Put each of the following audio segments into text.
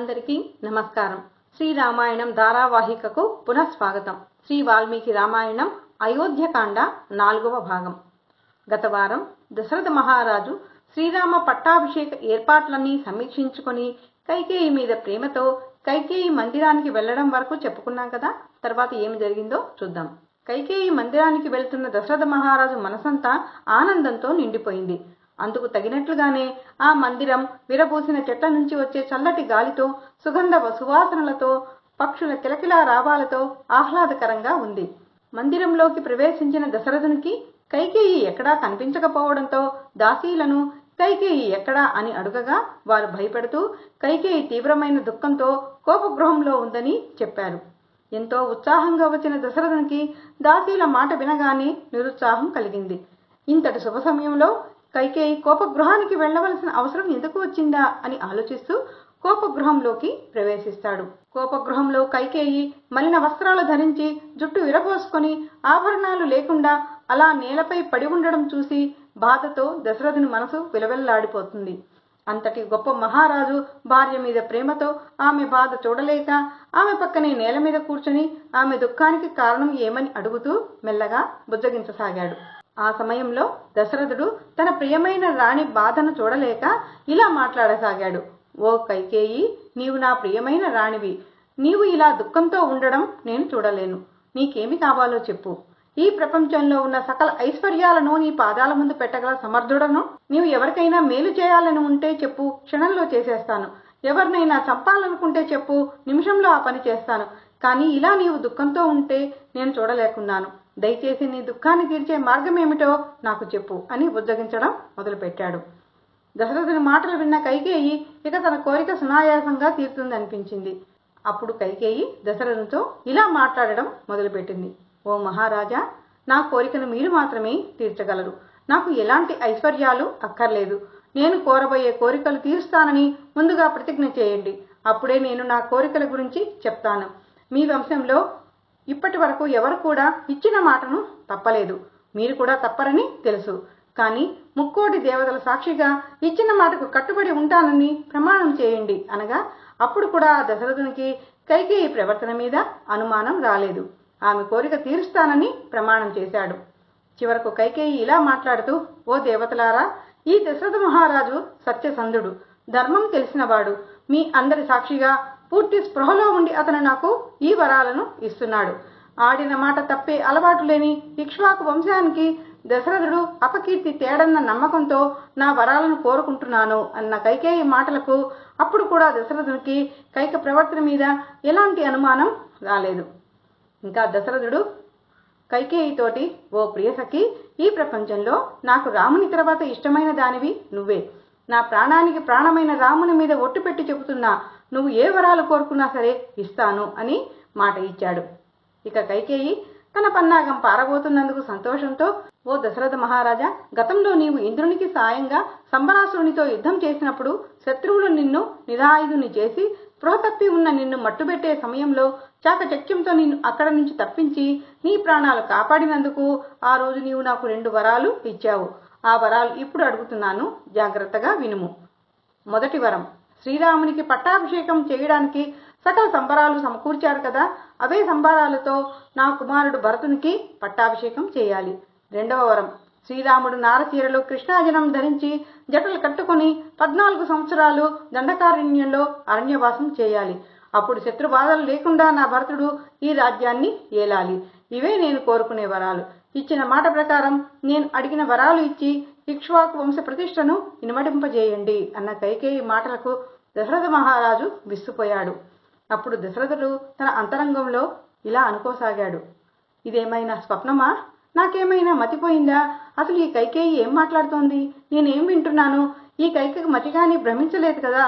నమస్కారం. శ్రీ రామాయణం ధారావాహికకు పునఃస్వాగతం శ్రీ వాల్మీకి రామాయణం అయోధ్యకాండ నాలుగవ భాగం. గత వారం దశరథ మహారాజు శ్రీరామ పట్టాభిషేక ఏర్పాట్లన్నీ సమీక్షించుకొని కైకేయి మీద ప్రేమతో కైకేయి మందిరానికి వెళ్ళడం వరకు చెప్పుకున్నాం కదా తర్వాత ఏమి జరిగిందో చూద్దాం. కైకేయి మందిరానికి వెళ్తున్న దశరథ మహారాజు మనసంతా ఆనందంతో నిండిపోయింది. అందుకు తగినట్లుగానే ఆ మందిరం విరబూసిన చెట్ల నుంచి వచ్చే చల్లటి గాలితో సుగంధ సువాసనలతో పక్షుల కిలకిలా రావాలతో ఆహ్లాదకరంగా ఉంది. మందిరంలోకి ప్రవేశించిన దశరథునికి కైకేయి ఎక్కడా కనిపించకపోవడంతో దాసీలను కైకేయి ఎక్కడా అని అడుగగా వారు భయపెడుతూ కైకేయి తీవ్రమైన దుఃఖంతో కోపగృహంలో ఉందని చెప్పారు. ఎంతో ఉత్సాహంగా వచ్చిన దశరథునికి దాసీల మాట వినగానే నిరుత్సాహం కలిగింది. ఇంతటి శుభ సమయంలో కైకేయి కోపగృహానికి వెళ్ళవలసిన అవసరం ఎందుకు వచ్చిందా అని ఆలోచిస్తూ కోపగృహంలోకి ప్రవేశిస్తాడు. కోపగృహంలో కైకేయి మలిన వస్త్రాలు ధరించి జుట్టు విరబోసుకొని ఆభరణాలు లేకుండా అలా నేలపై పడి ఉండడం చూసి బాధతో దశరథుని మనసు విలవెల్లాడిపోతుంది. అంతటి గొప్ప మహారాజు భార్య మీద ప్రేమతో ఆమె బాధ చూడలేక ఆమె పక్కనే నేల మీద కూర్చుని ఆమె దుఃఖానికి కారణం ఏమని అడుగుతూ మెల్లగా బుజ్జగించసాగాడు. ఆ సమయంలో దశరథుడు తన ప్రియమైన రాణి బాధను చూడలేక ఇలా మాట్లాడసాగాడు. ఓ కైకేయి నీవు నా ప్రియమైన రాణివి. నీవు ఇలా దుఃఖంతో ఉండడం నేను చూడలేను. నీకేమి కావాలో చెప్పు. ఈ ప్రపంచంలో ఉన్న సకల ఐశ్వర్యాలను నీ పాదాల ముందు పెట్టగల సమర్థుడను నీవు ఎవరికైనా మేలు చేయాలని ఉంటే చెప్పు. క్షణంలో చేసేస్తాను. ఎవరినైనా చంపాలనుకుంటే చెప్పు. నిమిషంలో ఆ పని చేస్తాను. కానీ ఇలా నీవు దుఃఖంతో ఉంటే నేను చూడలేకున్నాను. దయచేసి నీ దుఃఖాన్ని తీర్చే మార్గం ఏమిటో నాకు చెప్పు అని బుజ్జగించడం మొదలుపెట్టాడు. దశరథుని మాటలు విన్న కైకేయి ఇక తన కోరిక సునాయాసంగా తీరుతుందనిపించింది. అప్పుడు కైకేయి దశరథునితో ఇలా మాట్లాడడం మొదలుపెట్టింది. ఓ మహారాజా నా కోరికను మీరు మాత్రమే తీర్చగలరు. నాకు ఎలాంటి ఐశ్వర్యాలు అక్కర్లేదు. నేను కోరబోయే కోరికలు తీరుస్తానని ముందుగా ప్రతిజ్ఞ చేయండి. అప్పుడే నేను నా కోరికల గురించి చెప్తాను. మీ వంశంలో ఇప్పటి వరకు ఎవరు కూడా ఇచ్చిన మాటను తప్పలేదు. మీరు కూడా తప్పరని తెలుసు. కానీ ముక్కోటి దేవతల సాక్షిగా ఇచ్చిన మాటకు కట్టుబడి ఉంటానని ప్రమాణం చేయండి అనగా అప్పుడు కూడా దశరథునికి కైకేయి ప్రవర్తన మీద అనుమానం రాలేదు. ఆమె కోరిక తీరుస్తానని ప్రమాణం చేశాడు. చివరకు కైకేయి ఇలా మాట్లాడుతూ ఓ దేవతలారా ఈ దశరథ మహారాజు సత్యసంధుడు. ధర్మం తెలిసినవాడు. మీ అందరి సాక్షిగా పూర్తి స్పృహలో ఉండి అతను నాకు ఈ వరాలను ఇస్తున్నాడు. ఆడిన మాట తప్పే అలవాటు లేని ఇక్ష్వాకు వంశానికి దశరథుడు అపకీర్తి తేడన్న నమ్మకంతో నా వరాలను కోరుకుంటున్నాను అన్న కైకేయి మాటలకు అప్పుడు కూడా దశరథునికి కైక ప్రవర్తన మీద ఎలాంటి అనుమానం రాలేదు. ఇంకా దశరథుడు కైకేయితోటి ఓ ప్రియసఖి ఈ ప్రపంచంలో నాకు రాముని తర్వాత ఇష్టమైన దానివి నువ్వే. నా ప్రాణానికి ప్రాణమైన రాముని మీద ఒట్టు పెట్టి చెబుతున్నా. నువ్వు ఏ వరాలు కోరుకున్నా సరే ఇస్తాను అని మాట ఇచ్చాడు. ఇక కైకేయి తన పన్నాగం పారబోతున్నందుకు సంతోషంతో ఓ దశరథ మహారాజా గతంలో నీవు ఇంద్రునికి సాయంగా సంబరాసురునితో యుద్ధం చేసినప్పుడు శత్రువులు నిన్ను నిరాయుధుని చేసి స్పృహ తప్పి ఉన్న నిన్ను మట్టుబెట్టే సమయంలో చాకచక్యంతో నిన్ను అక్కడ నుంచి తప్పించి నీ ప్రాణాలు కాపాడినందుకు ఆ రోజు నీవు నాకు రెండు వరాలు ఇచ్చావు. ఆ వరాలు ఇప్పుడు అడుగుతున్నాను. జాగ్రత్తగా వినుము. మొదటి వరం. శ్రీరామునికి పట్టాభిషేకం చేయడానికి సకల సంబరాలు సమకూర్చారు కదా. అవే సంబరాలతో నా కుమారుడు భరతునికి పట్టాభిషేకం చేయాలి. రెండవ వరం. శ్రీరాముడు నారచీరలో కృష్ణాజనం ధరించి జటలు కట్టుకుని పద్నాలుగు సంవత్సరాలు దండకారణ్యంలో అరణ్యవాసం చేయాలి. అప్పుడు శత్రుబాధలు లేకుండా నా భరతుడు ఈ రాజ్యాన్ని ఏలాలి. ఇవే నేను కోరుకునే వరాలు. ఇచ్చిన మాట ప్రకారం నేను అడిగిన వరాలు ఇచ్చి ఇక్ష్వాకు వంశ ప్రతిష్టను ఇనుమడింపజేయండి అన్న కైకేయి మాటలకు దశరథ మహారాజు విస్తుపోయాడు అప్పుడు దశరథుడు తన అంతరంగంలో ఇలా అనుకోసాగాడు. ఇదేమైనా స్వప్నమా? నాకేమైనా మతిపోయిందా? అసలు ఈ కైకేయి ఏం మాట్లాడుతోంది? నేనేం వింటున్నాను? ఈ కైకకి మతిగాని భ్రమించలేదు కదా?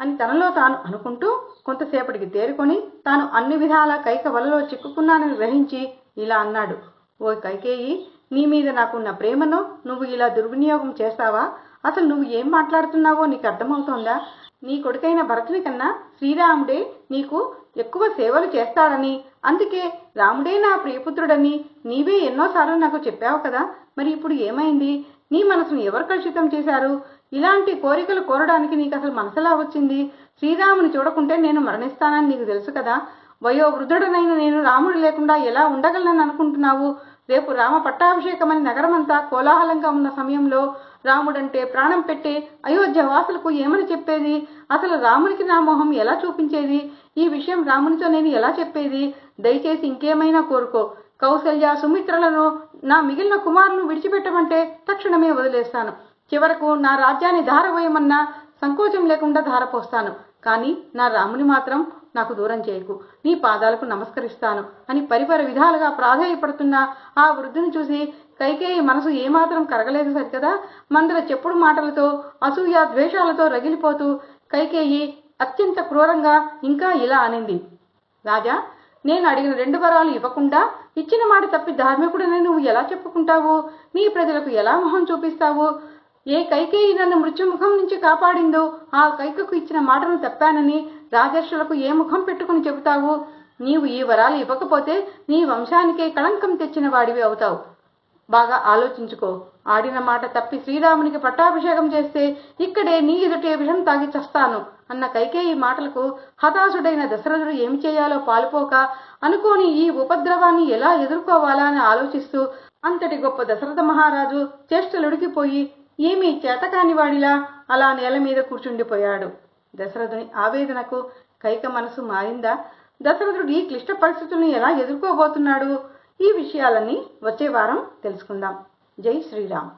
అని తనలో తాను అనుకుంటూ కొంతసేపటికి తేరుకొని తాను అన్ని విధాల కైక వలలో చిక్కుకున్నానని గ్రహించి ఇలా అన్నాడు. ఓ కైకేయి నీ మీద నాకున్న ప్రేమను నువ్వు ఇలా దుర్వినియోగం చేస్తావా? అసలు నువ్వు ఏం మాట్లాడుతున్నావో నీకు అర్థమవుతోందా? నీ కొడుకైన భరతుని కన్నా శ్రీరాముడే నీకు ఎక్కువ సేవలు చేస్తాడని అందుకే రాముడే నా ప్రియపుత్రుడని నీవే ఎన్నోసార్లు నాకు చెప్పావు కదా. మరి ఇప్పుడు ఏమైంది? నీ మనసును ఎవరు కలుషితం చేశారు? ఇలాంటి కోరికలు కోరడానికి నీకు అసలు మనసులా వచ్చింది? శ్రీరాముని చూడకుంటే నేను మరణిస్తానని నీకు తెలుసు కదా. వయో వృద్ధుడనైన నేను రాముడు లేకుండా ఎలా ఉండగలనని అనుకుంటున్నావు? రేపు రామ పట్టాభిషేకమని నగరమంతా కోలాహలంగా ఉన్న సమయంలో రాముడంటే ప్రాణం పెట్టే అయోధ్య వాసులకు ఏమని చెప్పేది? అసలు రామునికి నా మొహం ఎలా చూపించేది? ఈ విషయం రామునితో నేను ఎలా చెప్పేది? దయచేసి ఇంకేమైనా కోరుకో. కౌశల్య సుమిత్రలను నా మిగిలిన కుమారులను విడిచిపెట్టమంటే తక్షణమే వదిలేస్తాను. చివరకు నా రాజ్యాన్ని ధారపోయమన్నా సంకోచం లేకుండా ధారపోస్తాను. కానీ నా రాముని మాత్రం నాకు దూరం చేయకు. నీ పాదాలకు నమస్కరిస్తాను. అని పరిపర విధాలుగా ప్రాధాయపడుతున్న ఆ వృద్ధుని చూసి కైకేయి మనసు ఏమాత్రం కరగలేదు సరికదా? మందర చెప్పుడు మాటలతో అసూయ ద్వేషాలతో రగిలిపోతూ కైకేయి అత్యంత క్రూరంగా ఇంకా ఇలా అనింది. రాజా నేను అడిగిన రెండు వరాలు ఇవ్వకుండా ఇచ్చిన మాట తప్పి ధార్మికుడని నువ్వు ఎలా చెప్పుకుంటావు? నీ ప్రజలకు ఎలా మొహం చూపిస్తావు? ఏ కైకేయి నన్ను మృత్యుముఖం నుంచి కాపాడిందో ఆ కైకకు ఇచ్చిన మాటను తప్పానని రాజర్షులకు ఏ ముఖం పెట్టుకుని చెబుతావు? నీవు ఈ వరాలు ఇవ్వకపోతే నీ వంశానికే కళంకం తెచ్చిన వాడివి అవుతావు. బాగా ఆలోచించుకో. ఆడిన మాట తప్పి శ్రీరామునికి పట్టాభిషేకం చేస్తే ఇక్కడే నీ ఎదుటే విషం తాగి చస్తాను అన్న కైకేయి మాటలకు హతాశుడైన దశరథుడు ఏమి చేయాలో పాలుపోక అనుకోని ఈ ఉపద్రవాన్ని ఎలా ఎదుర్కోవాలా అని ఆలోచిస్తూ అంతటి గొప్ప దశరథ మహారాజు చేష్టలుడికిపోయి ఏమీ చేతకాని వాడిలా? అలా నేల మీద కూర్చుండిపోయాడు. దశరథుని ఆవేదనకు కైక మనసు మారిందా? దశరథుడు ఈ క్లిష్ట పరిస్థితులను ఎలా ఎదుర్కోబోతున్నాడు? ఈ విషయాలన్నీ వచ్చే వారం తెలుసుకుందాం. జై శ్రీరామ్.